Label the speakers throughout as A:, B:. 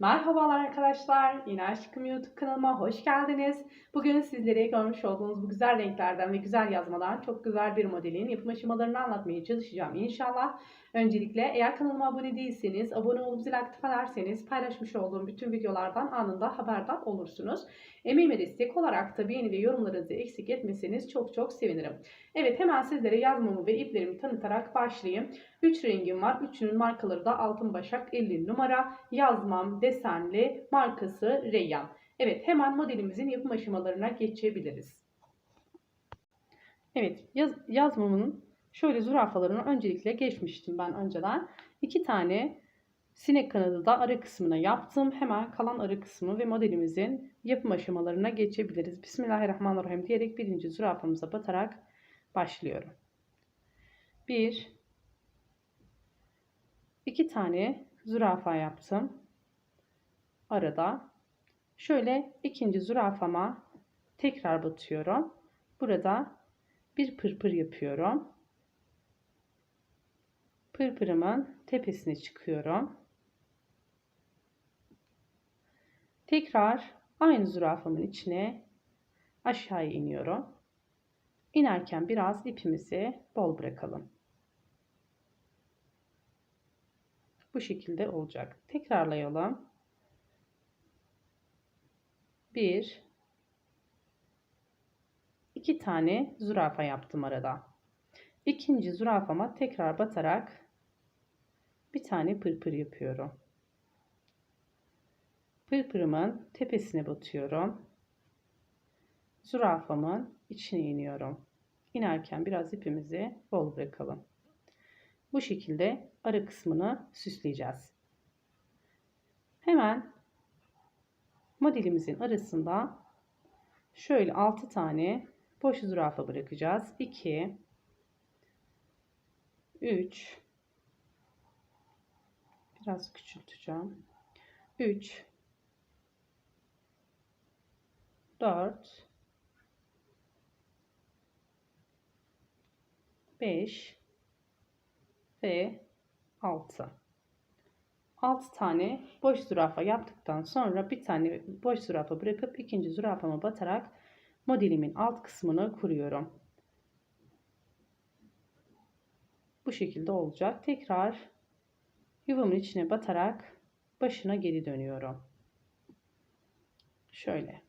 A: Merhabalar arkadaşlar. Yine Aşkım YouTube kanalıma hoş geldiniz. Bugün sizlere görmüş olduğunuz bu güzel renklerden ve güzel yazmadan çok güzel bir modelin yapım aşamalarını anlatmaya çalışacağım inşallah. Öncelikle eğer kanalıma abone değilseniz, abone olup zil aktif ederseniz paylaşmış olduğum bütün videolardan anında haberdar olursunuz. Emeğime destek olarak da beğeni ve yorumlarınızı eksik etmeseniz çok çok sevinirim. Evet hemen sizlere yazmamı ve iplerimi tanıtarak başlayayım. 3 rengim var. Üçünün markaları da Altın Başak 50 numara. Yazmam desenli markası Reyyan. Evet hemen modelimizin yapım aşamalarına geçebiliriz. Evet yaz, yazmamın şöyle zürafalarını öncelikle geçmiştim ben önceden. İki tane sinek kanadı da ara kısmına yaptım. Hemen kalan ara kısmı ve modelimizin yapım aşamalarına geçebiliriz. Bismillahirrahmanirrahim diyerek birinci zürafamıza batarak başlıyorum. Bir, iki tane zürafa yaptım. Arada. Şöyle ikinci zürafama tekrar batıyorum. Burada bir pırpır yapıyorum. Pırpırımın tepesine çıkıyorum. Tekrar aynı zürafamın içine aşağıya iniyorum. İnerken biraz ipimizi bol bırakalım. Bu şekilde olacak. Tekrarlayalım. 1 2 tane zürafa yaptım arada. İkinci zürafama tekrar batarak bir tane pırpır yapıyorum. Pırpırımın tepesine batıyorum. Zürafamın içine iniyorum. İnerken biraz ipimizi bol bırakalım. Bu şekilde ara kısmını süsleyeceğiz. Hemen modelimizin arasında şöyle 6 tane boş zürafa bırakacağız. 2 3 biraz küçülteceğim. 3 4 5 ve 6. 6 tane boş zürafa yaptıktan sonra bir tane boş zürafa bırakıp ikinci zürafama batarak modelimin alt kısmını kuruyorum. Bu şekilde olacak. Tekrar yuvamın içine batarak başına geri dönüyorum. Şöyle.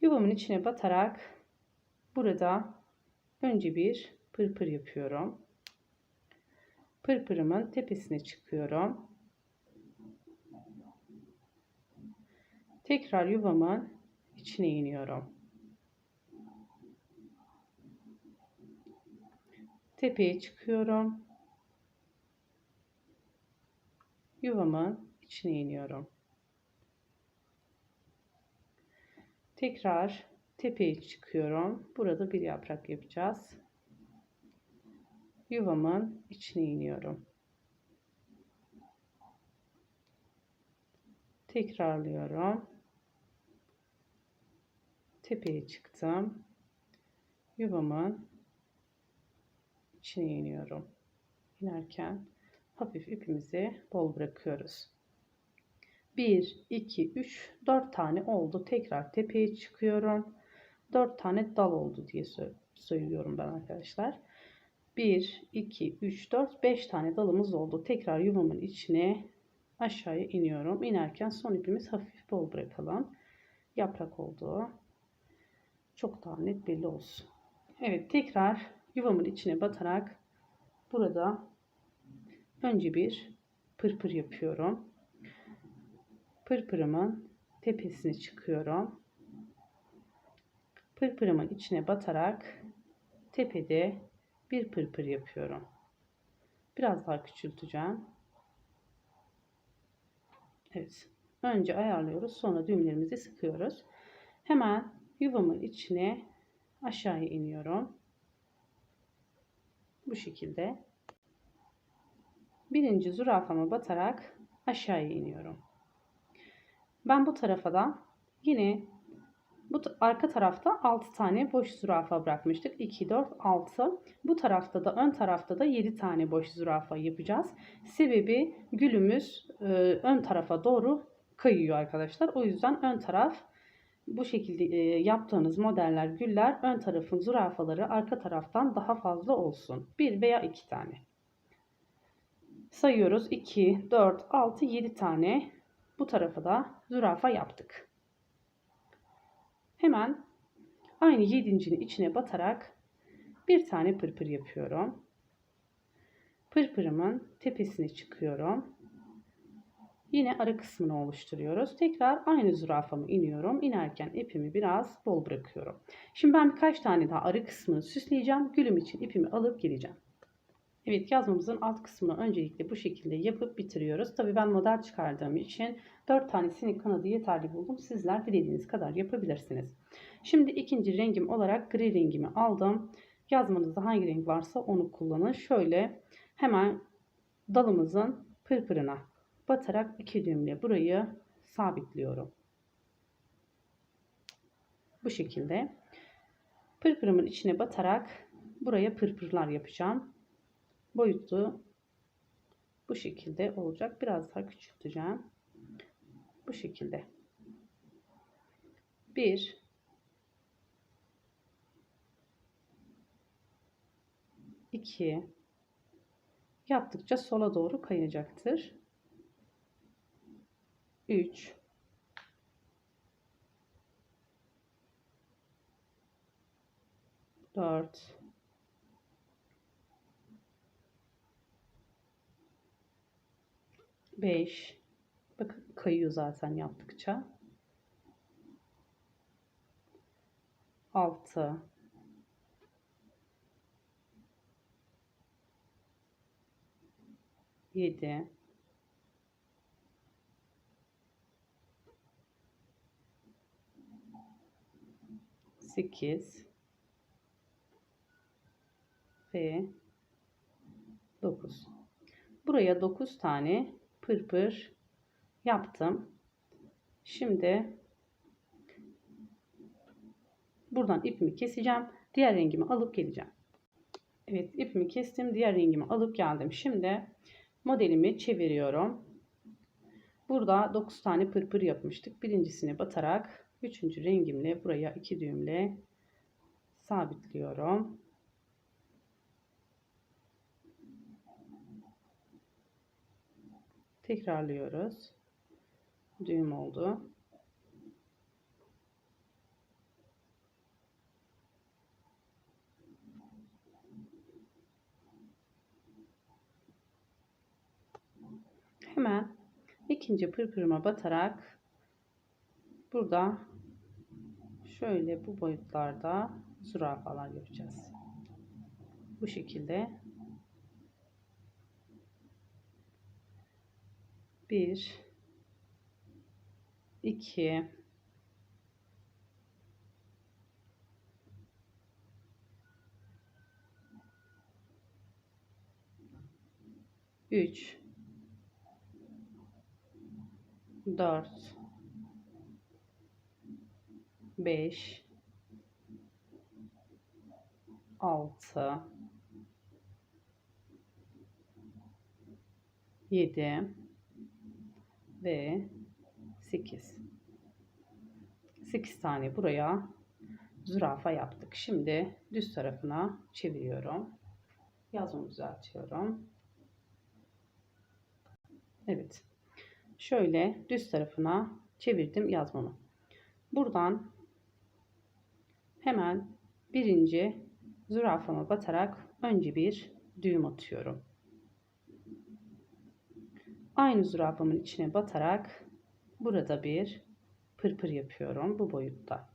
A: Yuvamın içine batarak burada önce bir pırpır yapıyorum. Pırpırımın tepesine çıkıyorum. Tekrar yuvamın içine iniyorum. Tepeye çıkıyorum. Yuvamın içine iniyorum. Tekrar tepeye çıkıyorum. Burada bir yaprak yapacağız yuvamın içine iniyorum. Tekrarlıyorum. Tepeye çıktım. Yuvamın içine iniyorum. İnerken hafif ipimizi bol bırakıyoruz. 1, 2, 3, 4 tane oldu. Tekrar tepeye çıkıyorum. 4 tane dal oldu diye söylüyorum ben arkadaşlar. 1, 2, 3, 4, 5 tane dalımız oldu. Tekrar yuvamın içine aşağıya iniyorum. İnerken son ipimiz hafif bol bırakalım. Yaprak oldu. Çok daha net belli olsun. Evet tekrar yuvamın içine batarak burada önce bir pırpır yapıyorum. Pırpırımın tepesine çıkıyorum. Pırpırımın içine batarak tepede bir pırpır yapıyorum. Biraz daha küçülteceğim. Evet. Önce ayarlıyoruz. Sonra düğümlerimizi sıkıyoruz. Hemen yuvamın içine aşağıya iniyorum. Bu şekilde. Birinci zürafama batarak aşağıya iniyorum. Ben bu tarafa da yine Bu arka tarafta 6 tane boş zürafa bırakmıştık. 2, 4, 6. Bu tarafta da ön tarafta da 7 tane boş zürafa yapacağız. Sebebi gülümüz e, ön tarafa doğru kayıyor arkadaşlar. O yüzden ön taraf bu şekilde e, yaptığınız modeller güller ön tarafın zürafaları arka taraftan daha fazla olsun. 1 veya 2 tane. Sayıyoruz 2, 4, 6, 7 tane bu tarafa da zürafa yaptık. Hemen aynı yedincinin içine batarak bir tane pırpır yapıyorum. Pırpırımın tepesine çıkıyorum. Yine ara kısmını oluşturuyoruz. Tekrar aynı zürafamı iniyorum. İnerken ipimi biraz bol bırakıyorum. Şimdi ben birkaç tane daha arı kısmını süsleyeceğim. Gülüm için ipimi alıp geleceğim. Evet yazmamızın alt kısmını öncelikle bu şekilde yapıp bitiriyoruz. Tabii ben model çıkardığım için 4 tane sinek kanadı yeterli buldum. Sizler dilediğiniz kadar yapabilirsiniz. Şimdi ikinci rengim olarak gri rengimi aldım. Yazmanızda hangi renk varsa onu kullanın. Şöyle hemen dalımızın pırpırına batarak iki düğümle burayı sabitliyorum. Bu şekilde pırpırımın içine batarak buraya pırpırlar yapacağım. Boyutu bu şekilde olacak. Biraz daha küçülteceğim. Bu şekilde. 1 2 yaptıkça sola doğru kayacaktır. 3 4 5 bakın kayıyor zaten yaptıkça. 6 7 8 ve 9 buraya 9 tane pırpır yaptım. Şimdi buradan ipimi keseceğim. Diğer rengimi alıp geleceğim. Evet ipimi kestim diğer rengimi alıp geldim. Şimdi modelimi çeviriyorum. Burada 9 tane pırpır yapmıştık. Birincisine batarak Üçüncü rengimle buraya iki düğümle sabitliyorum. Tekrarlıyoruz. Düğüm oldu. Hemen ikinci pırpırıma batarak burada şöyle bu boyutlarda zürafalar yapacağız. Bu şekilde bir. İki. Üç. Dört. 5 6 7 ve 8 8 tane buraya zürafa yaptık. Şimdi düz tarafına çeviriyorum. Yazımı düzeltiyorum. Evet. Şöyle düz tarafına çevirdim yazmamı. Buradan hemen birinci zürafama batarak önce bir düğüm atıyorum. Aynı zürafamın içine batarak burada bir pırpır yapıyorum bu boyutta.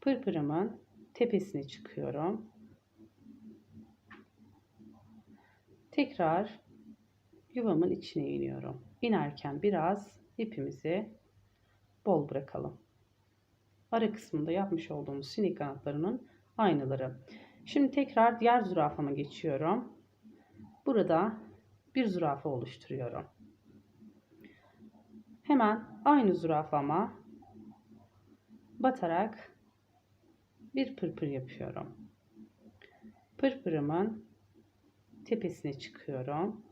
A: Pırpırımın tepesine çıkıyorum. Tekrar yuvamın içine iniyorum. İnerken biraz ipimizi bol bırakalım ara kısmında yapmış olduğumuz sinek kanatlarının aynıları. Şimdi tekrar diğer zürafama geçiyorum. Burada bir zürafa oluşturuyorum. Hemen aynı zürafama batarak bir pırpır yapıyorum. Pırpırımın tepesine çıkıyorum.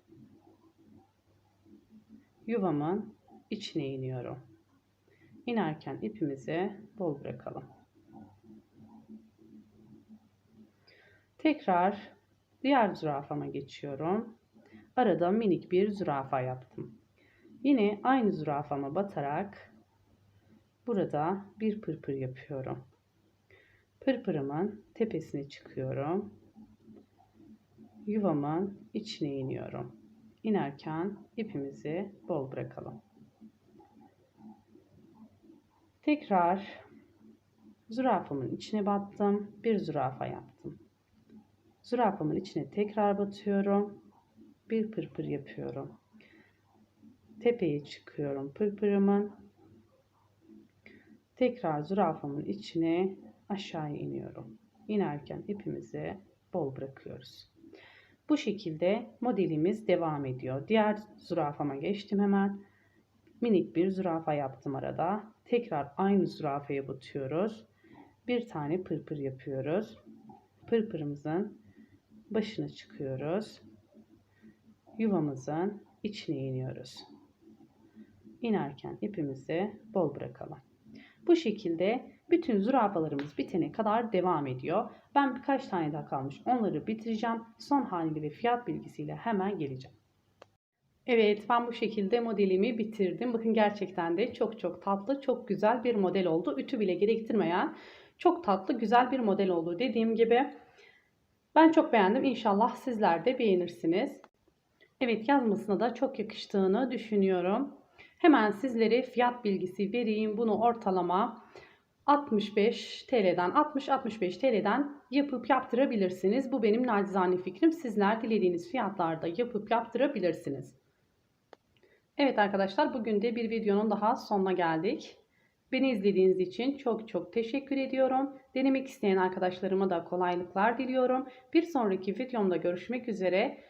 A: Yuvamın içine iniyorum. İnerken ipimizi bol bırakalım. Tekrar diğer zürafama geçiyorum. Arada minik bir zürafa yaptım. Yine aynı zürafama batarak burada bir pırpır yapıyorum. Pırpırımın tepesine çıkıyorum. Yuvamın içine iniyorum. İnerken ipimizi bol bırakalım. Tekrar zürafamın içine battım. Bir zürafa yaptım. Zürafamın içine tekrar batıyorum. Bir pırpır yapıyorum. Tepeye çıkıyorum pırpırımın. Tekrar zürafamın içine aşağı iniyorum. İnerken ipimizi bol bırakıyoruz. Bu şekilde modelimiz devam ediyor. Diğer zürafama geçtim hemen. Minik bir zürafa yaptım arada. Tekrar aynı zürafaya batıyoruz. Bir tane pırpır yapıyoruz. Pırpırımızın başına çıkıyoruz. Yuvamızın içine iniyoruz. İnerken ipimizi bol bırakalım. Bu şekilde bütün zürafalarımız bitene kadar devam ediyor. Ben birkaç tane daha kalmış. Onları bitireceğim. Son haliyle ve fiyat bilgisiyle hemen geleceğim. Evet ben bu şekilde modelimi bitirdim. Bakın gerçekten de çok çok tatlı, çok güzel bir model oldu. Ütü bile gerektirmeyen çok tatlı, güzel bir model oldu. Dediğim gibi ben çok beğendim. İnşallah sizler de beğenirsiniz. Evet yazmasına da çok yakıştığını düşünüyorum. Hemen sizlere fiyat bilgisi vereyim. Bunu ortalama 65 TL'den 60-65 TL'den yapıp yaptırabilirsiniz. Bu benim nacizane fikrim. Sizler dilediğiniz fiyatlarda yapıp yaptırabilirsiniz. Evet arkadaşlar bugün de bir videonun daha sonuna geldik. Beni izlediğiniz için çok çok teşekkür ediyorum. Denemek isteyen arkadaşlarıma da kolaylıklar diliyorum. Bir sonraki videomda görüşmek üzere.